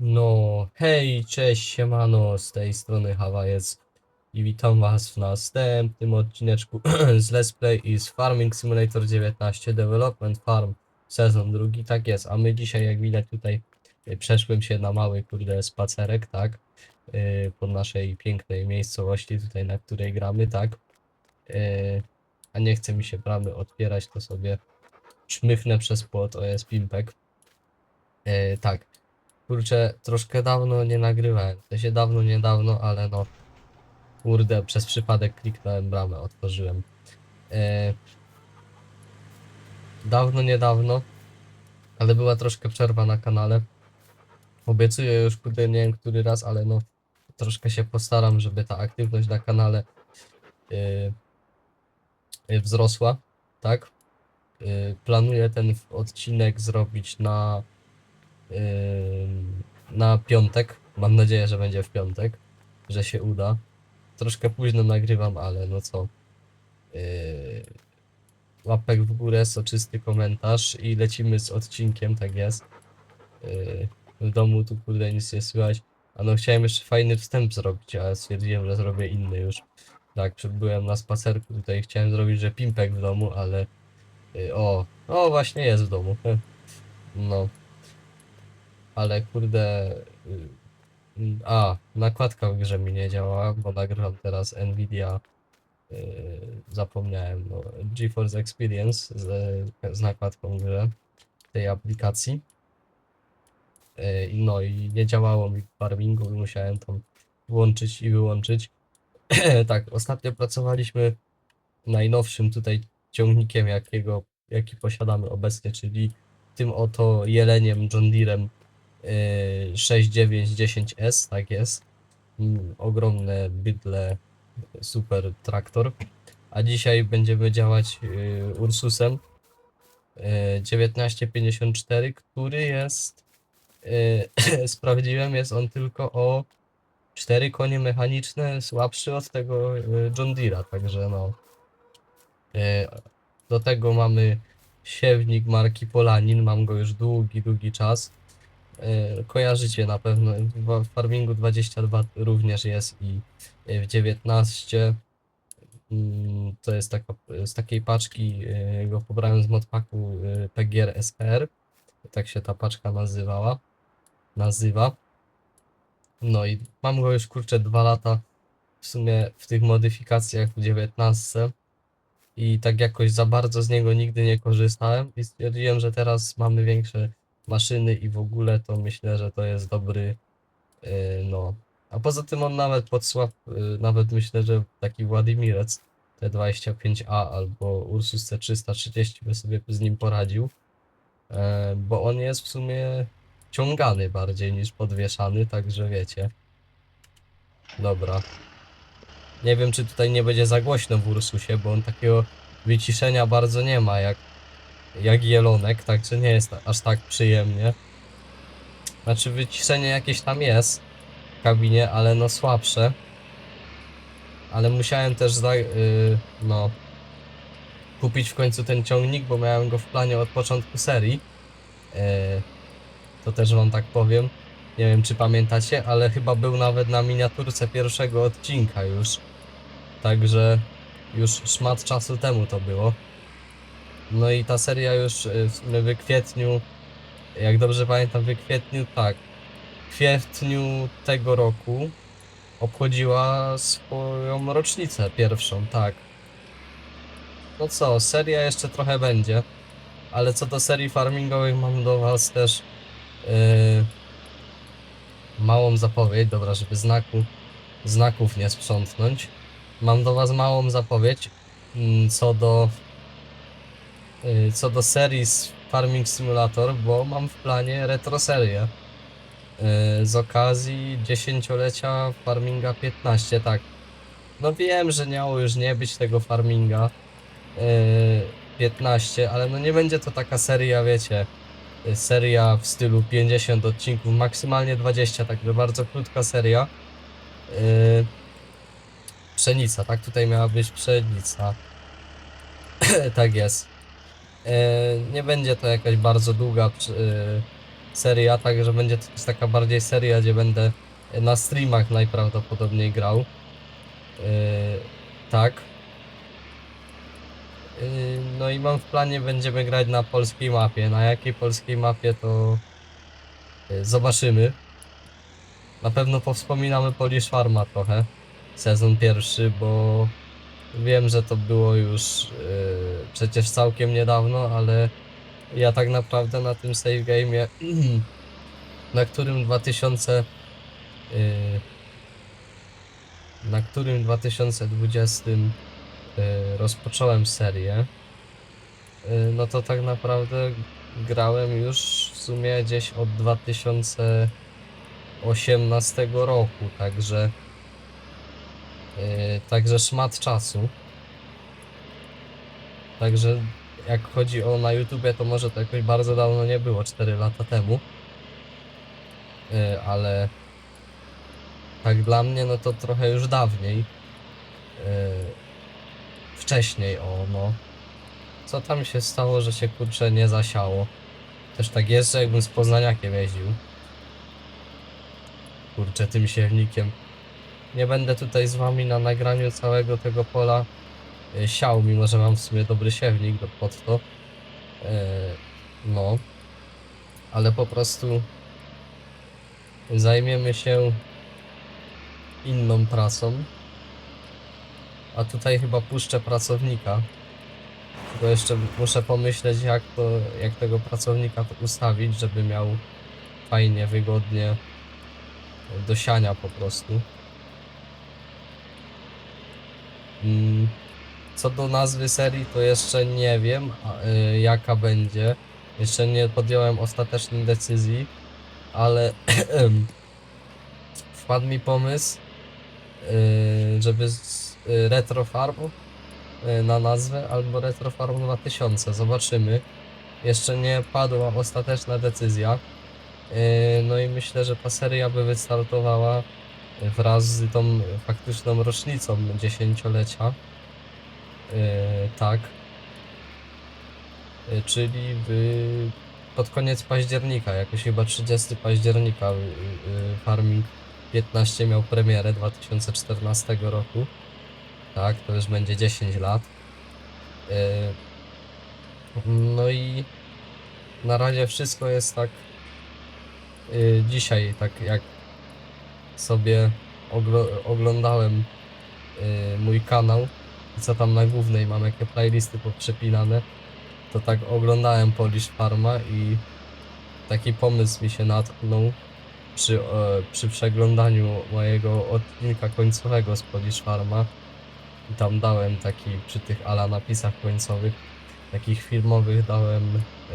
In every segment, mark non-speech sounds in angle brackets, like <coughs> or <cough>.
No, hej, cześć, siemano, z tej strony Hawajec i witam was w następnym odcineczku <clears throat> z Let's Play i z Farming Simulator 19 Development Farm sezon drugi, tak jest, a my dzisiaj jak widać tutaj y, przeszłem się na mały kurde spacerek, tak, y, po naszej pięknej miejscowości tutaj, na której gramy, tak, Y, a nie chce mi się bramy otwierać, to sobie szmychnę przez płot, o jest pimpek, Y, tak, Kurczę, troszkę dawno nie nagrywałem. To się dawno, niedawno, ale no. Kurde, przez przypadek kliknąłem bramę, otworzyłem. E, dawno, niedawno, ale była troszkę przerwa na kanale. Obiecuję już, kurde, nie wiem który raz, ale no. Troszkę się postaram, żeby ta aktywność na kanale e, e, wzrosła, tak? Planuję ten odcinek zrobić na na piątek. Mam nadzieję, że będzie w piątek, że się uda. Troszkę późno nagrywam, ale no co. Yy, łapek w górę, soczysty komentarz i lecimy z odcinkiem, tak jest. Yy, w domu tu kurde nic nie słychać. A no chciałem jeszcze fajny wstęp zrobić, ale stwierdziłem, że zrobię inny już. Tak, byłem na spacerku tutaj, chciałem zrobić, że pimpek w domu, ale... Yy, o, o właśnie jest w domu. <laughs> No ale kurde. y, y, A, nakładka w grze mi nie działa, bo nagrywam teraz Nvidia. y, Zapomniałem, no, GeForce Experience z, z nakładką w grze tej aplikacji. No i nie działało mi w farmingu i musiałem tam włączyć i wyłączyć. <clears throat> Tak, ostatnio pracowaliśmy najnowszym tutaj ciągnikiem, jakiego, jaki posiadamy obecnie, czyli tym oto jeleniem John Deerem Yy, 6910S, tak jest. Ogromne bydle, super traktor. A dzisiaj będziemy działać yy, Ursusem yy, 1954, który jest, <clears throat> sprawdziłem, jest on tylko o 4 konie mechaniczne słabszy od tego John Deere'a, także no. Do tego mamy siewnik marki Polanin, mam go już długi, długi czas. E, kojarzycie na pewno. W Farmingu 22 również jest i e, w 19 mm, to jest taka, z takiej paczki e, go pobrałem z modpaku PGR SR. Tak się ta paczka nazywała. Nazywa. No i mam go już kurczę dwa lata w sumie w tych modyfikacjach w 19 i tak jakoś za bardzo z niego nigdy nie korzystałem i stwierdziłem, że teraz mamy większe maszyny i w ogóle to myślę, że to jest dobry yy, no. A poza tym on nawet podsłab, yy, nawet myślę, że taki Władimirec T25A albo Ursus C330 by sobie z nim poradził, yy, bo on jest w sumie ciągany bardziej niż podwieszany, także wiecie. Dobra. Nie wiem, czy tutaj nie będzie za głośno w Ursusie, bo on takiego wyciszenia bardzo nie ma, jak jak jelonek, także nie jest aż tak przyjemnie. Znaczy wyciszenie jakieś tam jest w kabinie, ale no słabsze. Ale musiałem też za, yy, no kupić w końcu ten ciągnik, bo miałem go w planie od początku serii. Yy, to też wam tak powiem. Nie wiem czy pamiętacie, ale chyba był nawet na miniaturce pierwszego odcinka już. Także już szmat czasu temu to było. No i ta seria już y, w sumie w kwietniu, jak dobrze pamiętam, w kwietniu, tak, w kwietniu tego roku obchodziła swoją rocznicę pierwszą, tak. No co, seria jeszcze trochę będzie, ale co do serii farmingowych mam do was też yy, małą zapowiedź, dobra, żeby znaku, znaków nie sprzątnąć. Mam do was małą zapowiedź mm, co do co do serii z Farming Simulator, bo mam w planie retro serię y, z okazji dziesięciolecia Farminga 15, tak. No wiem, że miało już nie być tego Farminga y, 15, ale no nie będzie to taka seria, wiecie, y, seria w stylu 50 odcinków, maksymalnie 20, także bardzo krótka seria. Y, pszenica, tak? Tutaj miała być pszenica. <clears throat> tak jest. E, nie będzie to jakaś bardzo długa e, seria, także będzie to taka bardziej seria, gdzie będę na streamach najprawdopodobniej grał. Yy, tak. No i mam w planie, będziemy grać na polskiej mapie. Na jakiej polskiej mapie to zobaczymy. Na pewno powspominamy Polish Farma trochę. Sezon pierwszy, bo wiem, że to było już yy, przecież całkiem niedawno, ale ja tak naprawdę na tym save game'ie, <clears throat> na którym 2000 yy, na którym w 2020 yy, rozpocząłem serię, yy, no to tak naprawdę grałem już w sumie gdzieś od 2018 roku, także yy, także szmat czasu. Także jak chodzi o na YouTubie, to może to jakoś bardzo dawno nie było, 4 lata temu. Yy, ale tak dla mnie, no to trochę już dawniej. Yy, wcześniej, o no. Co tam się stało, że się kurczę nie zasiało? Też tak jest, że jakbym z Poznaniakiem jeździł. Kurczę, tym siewnikiem. Nie będę tutaj z wami na nagraniu całego tego pola yy, siał, mimo że mam w sumie dobry siewnik do- pod to. Yy, no. Ale po prostu zajmiemy się inną pracą. A tutaj chyba puszczę pracownika. Tylko jeszcze muszę pomyśleć jak to, jak tego pracownika ustawić, żeby miał fajnie, wygodnie do siania po prostu. Co do nazwy serii to jeszcze nie wiem y, jaka będzie. Jeszcze nie podjąłem ostatecznej decyzji, ale <clears throat> wpadł mi pomysł, yy, żeby yy, Retro Farm na nazwę albo Retro Farm 2000. Zobaczymy. Jeszcze nie padła ostateczna decyzja. No i myślę, że ta seria by wystartowała wraz z tą faktyczną rocznicą dziesięciolecia. Yy, tak. Yy, czyli w, pod koniec października, jakoś chyba 30 października yy, Farming 15 miał premierę 2014 roku. Tak, to już będzie 10 lat. No i na razie wszystko jest tak dzisiaj, tak jak sobie oglądałem yy, mój kanał i co tam na głównej mam, jakie playlisty poprzepinane, to tak oglądałem Polish Farma i taki pomysł mi się natknął przy, przy przeglądaniu mojego odcinka końcowego z Polish Farma. I tam dałem taki przy tych ala napisach końcowych takich filmowych dałem e,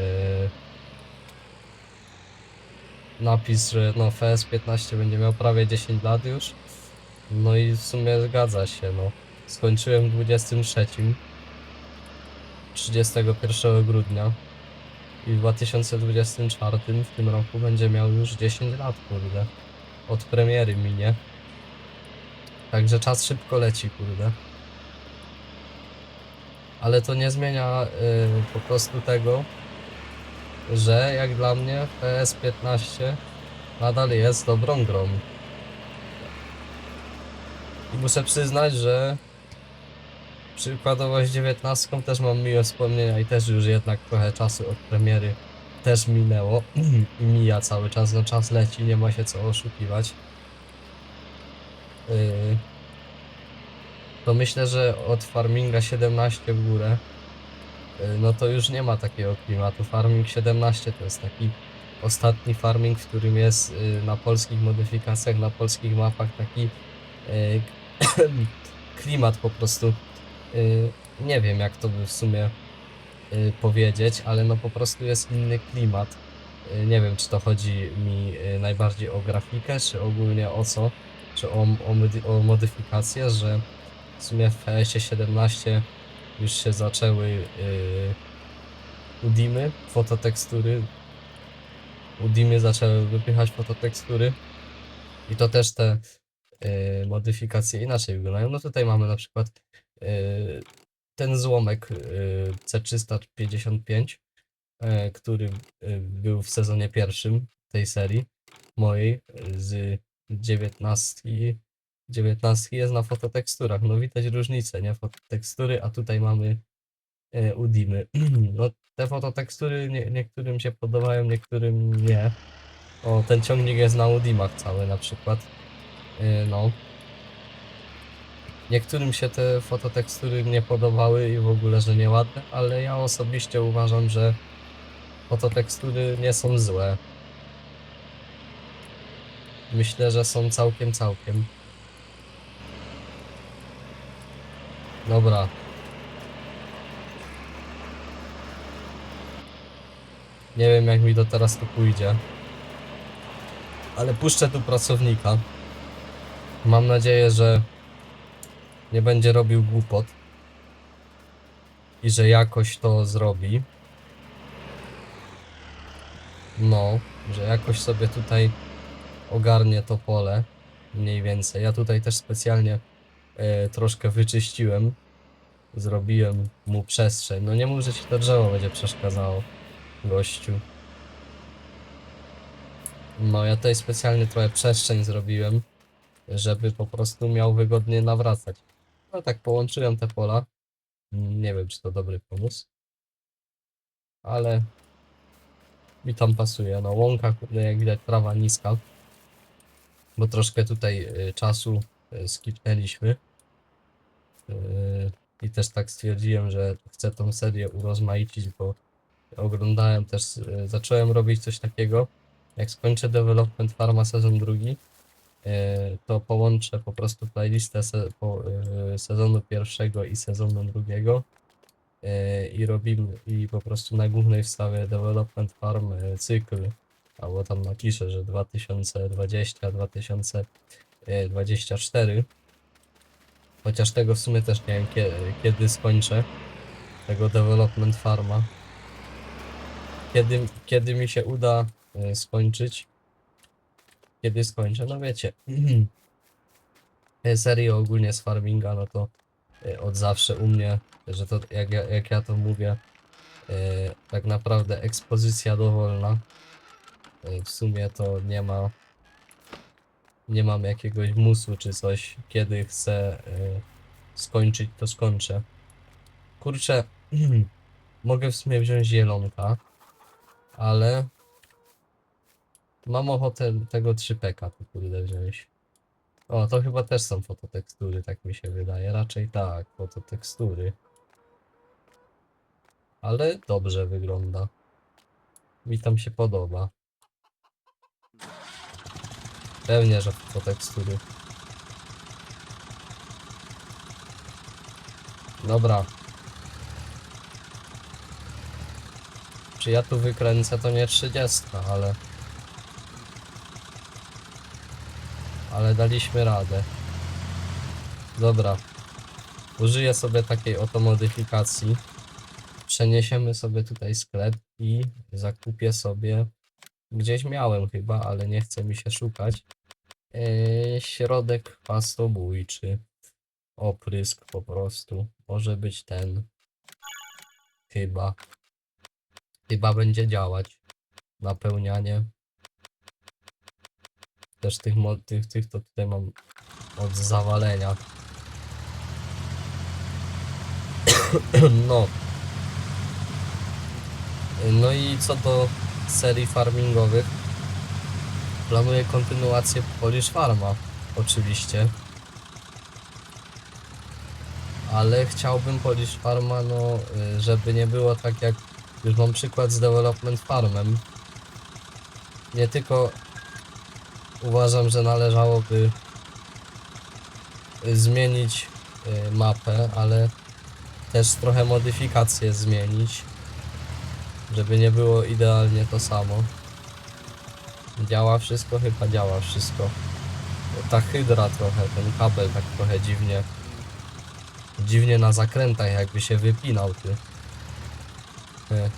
napis, że no FS15 będzie miał prawie 10 lat już no i w sumie zgadza się no skończyłem w 23 31 grudnia i w 2024 w tym roku będzie miał już 10 lat, kurde. Od premiery minie. Także czas szybko leci, kurde. Ale to nie zmienia y, po prostu tego, że jak dla mnie PS15 nadal jest dobrą grą. I muszę przyznać, że Przykładowo z 19 też mam miłe wspomnienia i też już jednak trochę czasu od premiery też minęło <clears throat> i mija cały czas, no czas leci, nie ma się co oszukiwać. Yy, to myślę, że od Farminga 17 w górę no to już nie ma takiego klimatu. Farming 17 to jest taki ostatni farming, w którym jest yy, na polskich modyfikacjach, na polskich mapach taki yy, <coughs> klimat po prostu Y, nie wiem jak to by w sumie y, powiedzieć, ale no po prostu jest inny klimat. Y, Nie wiem czy to chodzi mi y, najbardziej o grafikę, czy ogólnie o co, czy o, o, o modyfikację, że w sumie w PS 17 już się zaczęły y, udimy, fototekstury. Udimy zaczęły wypychać fototekstury i to też te y, modyfikacje inaczej wyglądają. No tutaj mamy na przykład y, ten złomek y, C355, y, który y, był w sezonie pierwszym tej serii mojej z 19. 19 jest na fototeksturach. No widać różnicę, nie? Fototekstury, a tutaj mamy e, Udimy. <clears throat> No te fototekstury nie, niektórym się podobają, niektórym nie. O, ten ciągnik jest na Udimach cały na przykład. E, no. Niektórym się te fototekstury nie podobały i w ogóle, że nieładne, ale ja osobiście uważam, że fototekstury nie są złe. Myślę, że są całkiem, całkiem. Dobra. Nie wiem jak mi to teraz tu pójdzie. Ale puszczę tu pracownika. Mam nadzieję, że nie będzie robił głupot. I że jakoś to zrobi. No, że jakoś sobie tutaj ogarnie to pole. Mniej więcej. Ja tutaj też specjalnie e, troszkę wyczyściłem. Zrobiłem mu przestrzeń. No nie mów, że ci to drzewo będzie przeszkadzało, gościu. No ja tutaj specjalnie trochę przestrzeń zrobiłem, żeby po prostu miał wygodnie nawracać. No tak połączyłem te pola. Nie wiem, czy to dobry pomysł. Ale mi tam pasuje. No łąka, jak widać, trawa niska. Bo troszkę tutaj y, czasu y, skipnęliśmy. Y, I też tak stwierdziłem, że chcę tą serię urozmaicić, bo oglądałem też, y, zacząłem robić coś takiego. Jak skończę Development Farma sezon drugi, y, to połączę po prostu playlistę se, po, sezonu pierwszego i sezonu drugiego i robimy i po prostu na głównej wstawię Development Farm cykl albo tam napiszę, że 2020, 2024 chociaż tego w sumie też nie wiem kie, kiedy skończę tego Development Farma. Kiedy, kiedy mi się uda y, skończyć. Kiedy skończę, no wiecie. <clears throat> Serii ogólnie z farminga, no to y, od zawsze u mnie, że to jak ja, jak ja to mówię, y, tak naprawdę ekspozycja dowolna. W sumie to nie ma, nie mam jakiegoś musu czy coś, kiedy chcę y, skończyć, to skończę. Kurczę, <clears throat> mogę w sumie wziąć zielonka, ale mam ochotę tego 3peka tu kurde wziąć. O, to chyba też są fototekstury, tak mi się wydaje. Raczej tak, fototekstury. Ale dobrze wygląda. Mi tam się podoba. Pewnie, że fototekstury. Dobra. Czy ja tu wykręcę, to nie 30, ale... Ale daliśmy radę. Dobra. Użyję sobie takiej oto modyfikacji. Przeniesiemy sobie tutaj sklep i zakupię sobie... Gdzieś miałem chyba, ale nie chce mi się szukać. Yy, środek pastobójczy. Oprysk po prostu. Może być ten. Chyba. Chyba będzie działać. Napełnianie. Też tych, tych, tych to tutaj mam od zawalenia. <coughs> No. No i co do serii farmingowych. Planuję kontynuację Polish Farma. Oczywiście. Ale chciałbym Polish Farma, no, y, żeby nie było tak jak już mam przykład z Development Farmem. Nie tylko uważam, że należałoby y, zmienić y, mapę, ale też trochę modyfikacje zmienić, żeby nie było idealnie to samo. Działa wszystko? Chyba działa wszystko. Ta hydra trochę, ten kabel tak trochę dziwnie dziwnie na zakrętach jakby się wypinał ty. E,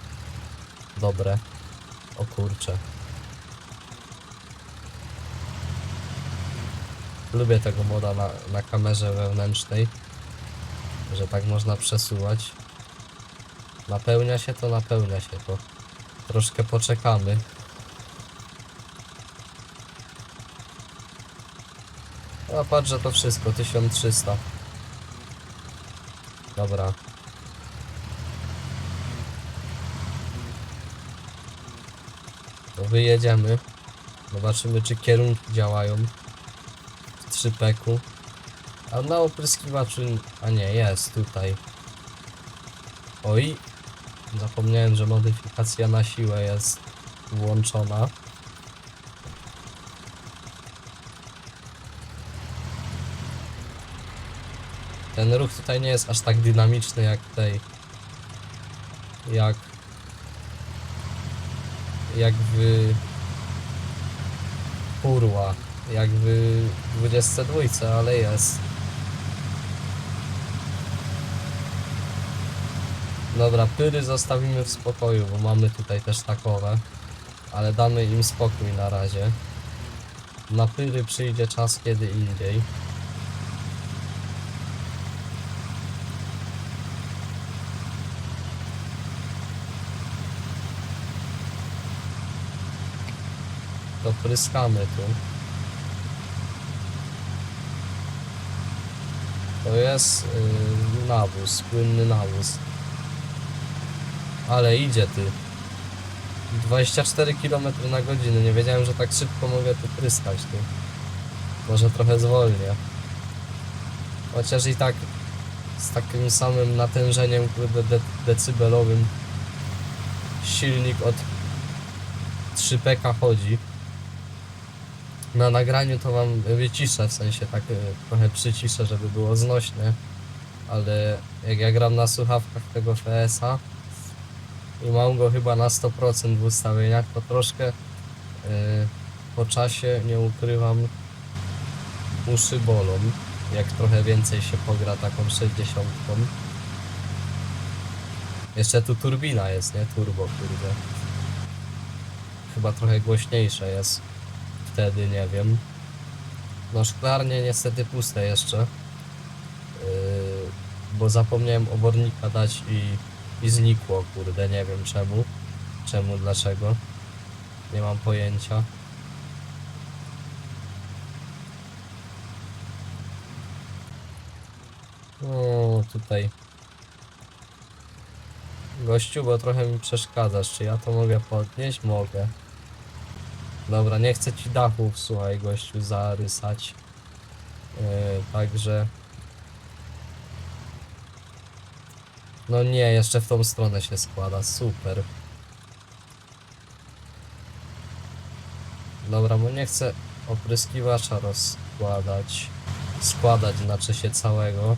Dobre. O kurcze. Lubię tego moda na, na kamerze wewnętrznej, że tak można przesuwać. Napełnia się to, napełnia się to. Troszkę poczekamy. A patrz, że to wszystko, 1300. Dobra. To wyjedziemy. Zobaczymy, czy kierunki działają w 3 peku. A na opryskiwaczu... A nie, jest tutaj. Oj, Zapomniałem, że modyfikacja na siłę jest włączona. Ten ruch tutaj nie jest aż tak dynamiczny jak tej. Jak. Jak w. Kurła. Jak w 22, ale jest. Dobra, pyry zostawimy w spokoju, bo mamy tutaj też takowe. Ale damy im spokój na razie. Na pyry przyjdzie czas kiedy indziej. To pryskamy tu. To jest yy, nawóz, płynny nawóz. Ale idzie ty. 24 km na godzinę. Nie wiedziałem, że tak szybko mogę tu pryskać tu. Może trochę zwolnię. Chociaż i tak z takim samym natężeniem kurde, de decybelowym silnik od 3 pk chodzi. Na nagraniu to wam wyciszę, w sensie tak y, trochę przyciszę, żeby było znośne. Ale jak ja gram na słuchawkach tego FS-a i mam go chyba na 100% w ustawieniach, to troszkę y, po czasie, nie ukrywam, uszy bolą. Jak trochę więcej się pogra taką 60. Jeszcze tu turbina jest, nie? Turbo, kurde. Chyba trochę głośniejsze jest wtedy, nie wiem. No szklarnie niestety puste jeszcze. Yy, bo zapomniałem obornika dać i, i znikło, kurde, nie wiem czemu. Czemu, dlaczego. Nie mam pojęcia. O, tutaj. Gościu, bo trochę mi przeszkadzasz. Czy ja to mogę podnieść? Mogę. Dobra, nie chcę ci dachów, słuchaj, gościu, zarysać. Yy, także. No nie, jeszcze w tą stronę się składa, super. Dobra, bo nie chcę opryskiwacza rozkładać. Składać znaczy się całego.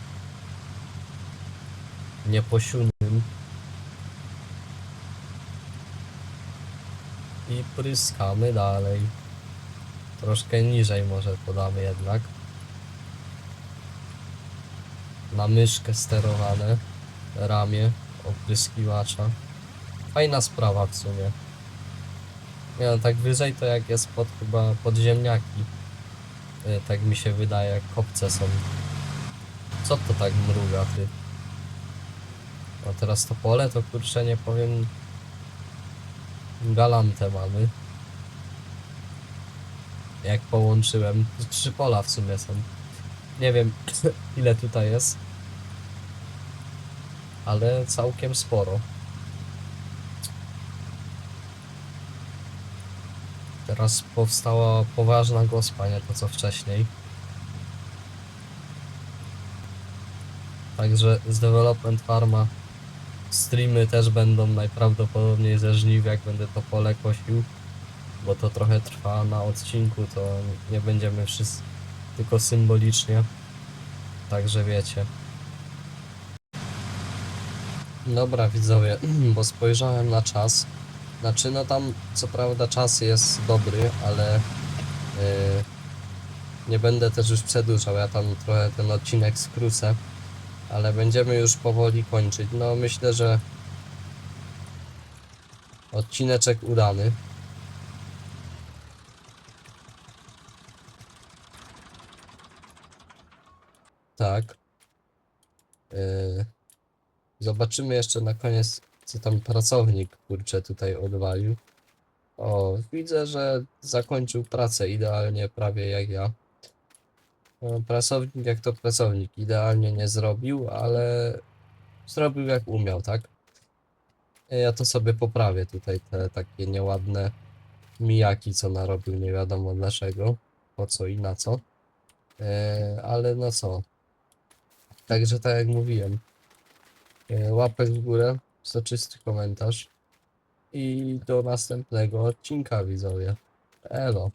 Nieposiunym. i pryskamy dalej. Troszkę niżej może podamy jednak. Na myszkę sterowane ramię opryskiwacza. Fajna sprawa w sumie. Nie no, tak wyżej to jak jest pod chyba podziemniaki. Y, Tak mi się wydaje, kopce są. Co to tak mruga ty? A teraz to pole to kurczę nie powiem Galantę mamy. Jak połączyłem. Trzy pola w sumie są. Nie wiem <clears throat> ile tutaj jest. Ale całkiem sporo. Teraz powstała poważna gospa, to co wcześniej. Także z Development Farma streamy też będą najprawdopodobniej ze żniw, jak będę to pole kosił, bo to trochę trwa na odcinku, to nie będziemy wszyscy, tylko symbolicznie, także wiecie. Dobra widzowie, <clears throat> bo spojrzałem na czas, znaczy no tam co prawda czas jest dobry, ale yy, nie będę też już przedłużał, ja tam trochę ten odcinek skrócę ale będziemy już powoli kończyć. No myślę, że odcineczek udany. Tak. Zobaczymy jeszcze na koniec, co tam pracownik kurczę tutaj odwalił. O, widzę, że zakończył pracę idealnie, prawie jak ja. No, Pracownik jak to pracownik, idealnie nie zrobił, ale zrobił jak umiał, tak? Ja to sobie poprawię tutaj, te takie nieładne mijaki, co narobił, nie wiadomo dlaczego, po co i na co. E, ale no co. Także tak jak mówiłem, e, łapek w górę, soczysty komentarz i do następnego odcinka widzowie. Elo.